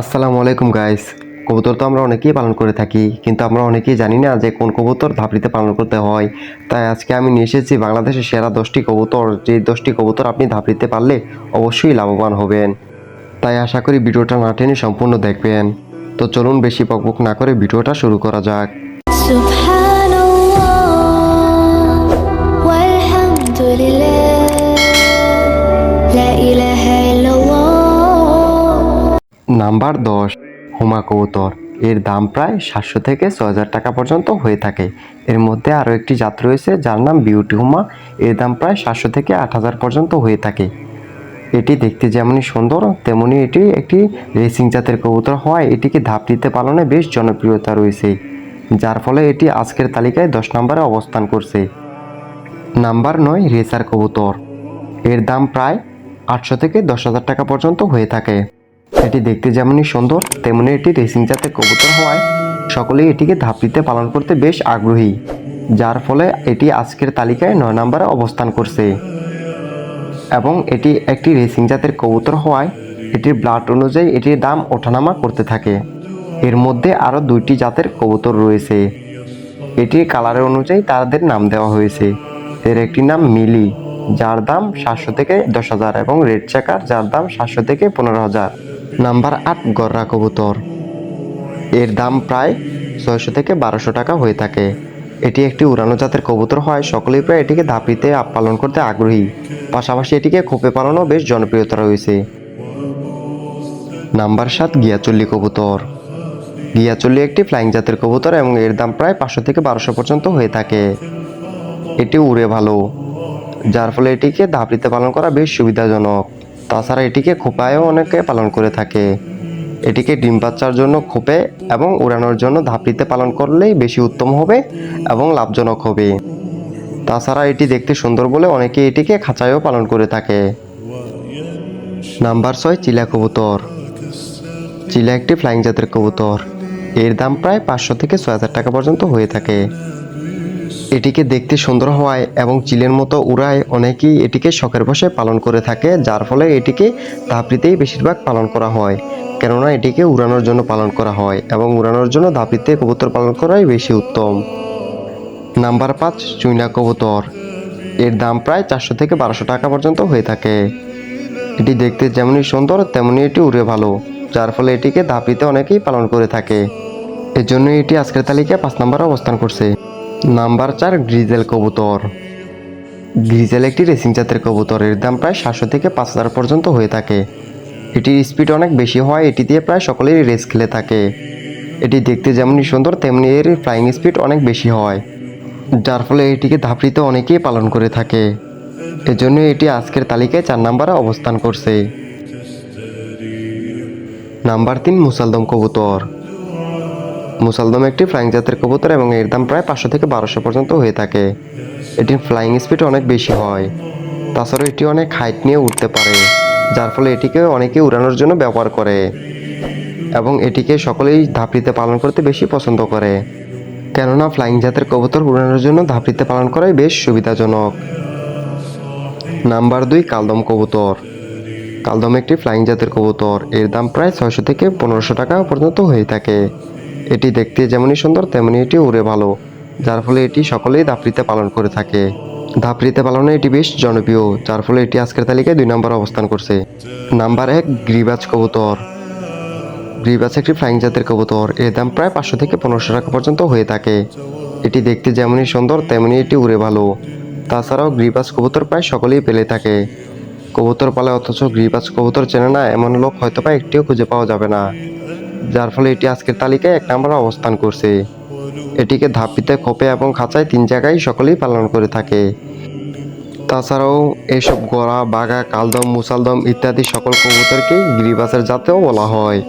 আসসালামু আলাইকুম গাইস কবুতর তো আমরা অনেকেই পালন করে থাকি, কিন্তু আমরা অনেকেই জানি না যে কোন কবুতর ধাপড়িতে পালন করতে হয়। তাই আজকে আমি নিয়ে এসেছি বাংলাদেশের সেরা দশটি কবুতর। যে দশটি কবুতর আপনি ধাপড়িতে পারলে অবশ্যই লাভবান হবেন। তাই আশা করি ভিডিওটা না টেনে সম্পূর্ণ দেখবেন। তো চলুন বেশি পকবুক না করে ভিডিওটা শুরু করা যাক। সুবহানাল্লাহ নাম্বার দশ, হুমা কবুতর। এর দাম প্রায় সাতশো থেকে ছ হাজার টাকা পর্যন্ত হয়ে থাকে। এর মধ্যে আরও একটি জাত রয়েছে যার নাম বিউটি হুমা। এর দাম প্রায় সাতশো থেকে আট হাজার পর্যন্ত হয়ে থাকে। এটি দেখতে যেমনই সুন্দর তেমনি এটি একটি রেসিং জাতের কবুতর হওয়ায় এটিকে ধাপ দিতে পালনে বেশ জনপ্রিয়তা রয়েছে, যার ফলে এটি আজকের তালিকায় দশ নম্বরে অবস্থান করছে। নাম্বার নয়, রেসার কবুতর। এর দাম প্রায় আটশো থেকে দশ হাজার টাকা পর্যন্ত হয়ে থাকে। এটি দেখতে যেমনই সুন্দর, তেমনি এটি রেসিং জাতের কবুতর হওয়ায় সকলেই এটিকে ধাপড়িতে পালন করতে বেশ আগ্রহী, যার ফলে এটি আজকের তালিকায় নয় নম্বরে অবস্থান করছে। এবং এটি একটি রেসিং জাতের কবুতর হওয়ায় এটির ব্লাড অনুযায়ী এটির দাম ওঠানামা করতে থাকে। এর মধ্যে আরও দুইটি জাতের কবুতর রয়েছে। এটির কালারের অনুযায়ী তাদের নাম দেওয়া হয়েছে। এর একটি নাম মিলি, যার দাম সাতশো থেকে দশ হাজার এবং রেড চেকার যার দাম সাতশো থেকে পনেরো হাজার। নাম্বার আট গররা কবুতর। এর দাম প্রায় ছয়শো থেকে বারোশো টাকা হয়ে থাকে। এটি একটি উড়ানো জাতের কবুতর হয়, সকলেই প্রায় এটিকে ধাপিতে পালন করতে আগ্রহী। পাশাপাশি এটিকে খোপে পালনও বেশ জনপ্রিয়তা রয়েছে। নাম্বার সাত গিয়াচল্লি কবুতর। গিয়াচল্লি একটি ফ্লাইং জাতের কবুতর এবং এর দাম প্রায় পাঁচশো থেকে বারোশো পর্যন্ত হয়ে থাকে। এটি উড়ে ভালো, যার ফলে এটিকে ধাপড়িতে পালন করা বেশ সুবিধাজনক। তাছাড়া এটিকে খোপায়ও অনেকে পালন করে থাকে। এটিকে ডিম বাচ্চার জন্য খোপে এবং উড়ানোর জন্য ধাপড়িতে পালন করলেই বেশি উত্তম হবে এবং লাভজনক হবে। তাছাড়া এটি দেখতে সুন্দর বলে অনেকে এটিকে খাঁচায়ও পালন করে থাকে। নাম্বার ছয়, চিলা কবুতর। চিলা একটি ফ্লাইং জাতের কবুতর। এর দাম প্রায় পাঁচশো থেকে ছয় হাজার টাকা পর্যন্ত হয়ে থাকে। এটিকে দেখতে সুন্দর হওয়ায় এবং চিলের মতো উড়ায় অনেকেই এটিকে শখের বসে পালন করে থাকে, যার ফলে এটিকে ধাপড়িতেই বেশিরভাগ পালন করা হয়। কেননা এটিকে উড়ানোর জন্য পালন করা হয় এবং উড়ানোর জন্য ধাপড়িতে কবুতর পালন করাই বেশি উত্তম। নাম্বার পাঁচ, চুইনা কবুতর। এর দাম প্রায় চারশো থেকে বারোশো টাকা পর্যন্ত হয়ে থাকে। এটি দেখতে যেমনই সুন্দর তেমনি এটি উড়ে ভালো, যার ফলে এটিকে ধাপিতে অনেকেই পালন করে থাকে। এর জন্য এটি আজকের তালিকায় পাঁচ নম্বরে অবস্থান করছে। নাম্বার চার, গ্রিজেল কবুতর। গ্রিজেল একটি রেসিং জাতের কবুতর। এর দাম প্রায় সাতশো থেকে পাঁচ হাজার পর্যন্ত হয়ে থাকে। এটির স্পিড অনেক বেশি হয়, এটি দিয়ে প্রায় সকলেই রেস খেলে থাকে। এটি দেখতে যেমনই সুন্দর, তেমনি এর ফ্লাইং স্পিড অনেক বেশি হয়। যার ফলে এটিকে ধাপড়িতে অনেকেই পালন করে থাকে। এজন্য এটি আজকের তালিকায় চার নাম্বারে অবস্থান করছে। নাম্বার তিন, মুসালদম কবুতর। মুসালদম একটি ফ্লাইং জাতের কবুতর এবং এর দাম প্রায় পাঁচশো থেকে বারোশো পর্যন্ত হয়ে থাকে। এটির ফ্লাইং স্পিড অনেক বেশি হয়। তাছাড়াও এটি অনেক হাইট নিয়ে উঠতে পারে, যার ফলে এটিকে অনেকে উড়ানোর জন্য ব্যবহার করে এবং এটিকে সকলেই ধাপড়িতে পালন করতে বেশি পছন্দ করে। কেননা ফ্লাইং জাতের কবুতর উড়ানোর জন্য ধাপড়িতে পালন করাই বেশ সুবিধাজনক। নাম্বার দুই, কালদম কবুতর। কালদম একটি ফ্লাইং জাতের কবুতর। এর দাম প্রায় ছয়শো থেকে পনেরোশো টাকা পর্যন্ত হয়ে থাকে। এটি দেখতে যেমনই সুন্দর তেমনি এটি উড়ে ভালো, যার ফলে এটি সকলেই ধাপড়িতে পালন করে থাকে। ধাপড়িতে পালনে এটি বেশ জনপ্রিয়, যার ফলে এটি আজকের তালিকায় দুই নম্বর অবস্থান করছে। নাম্বার এক, গ্রিবাজ কবুতর। গ্রিবাজ একটি ফ্লাইং জাতের কবুতর, এর দাম প্রায় পাঁচশো থেকে পনেরোশো টাকা পর্যন্ত হয়ে থাকে। এটি দেখতে যেমনই সুন্দর তেমনি এটি উড়ে ভালো। তাছাড়াও গ্রিবাজ কবুতর প্রায় সকলেই পেলে থাকে। কবুতর পালে অথচ গ্রিবাজ কবুতর চেনে না, এমন লোক হয়তো বা একটিও খুঁজে পাওয়া যাবে না। যার ফলে এটি আজকের তালিকায় এক নম্বরে অবস্থান করছে। এটিকে ধাপিতে খোপে এবং খাঁচায় তিন জায়গায় সকলেই পালন করে থাকে। তাছাড়াও এইসব গোড়া বাঘা কালদম মুসালদম ইত্যাদি সকল কবুতরকেই গিরিবাসের জাতেও বলা হয়।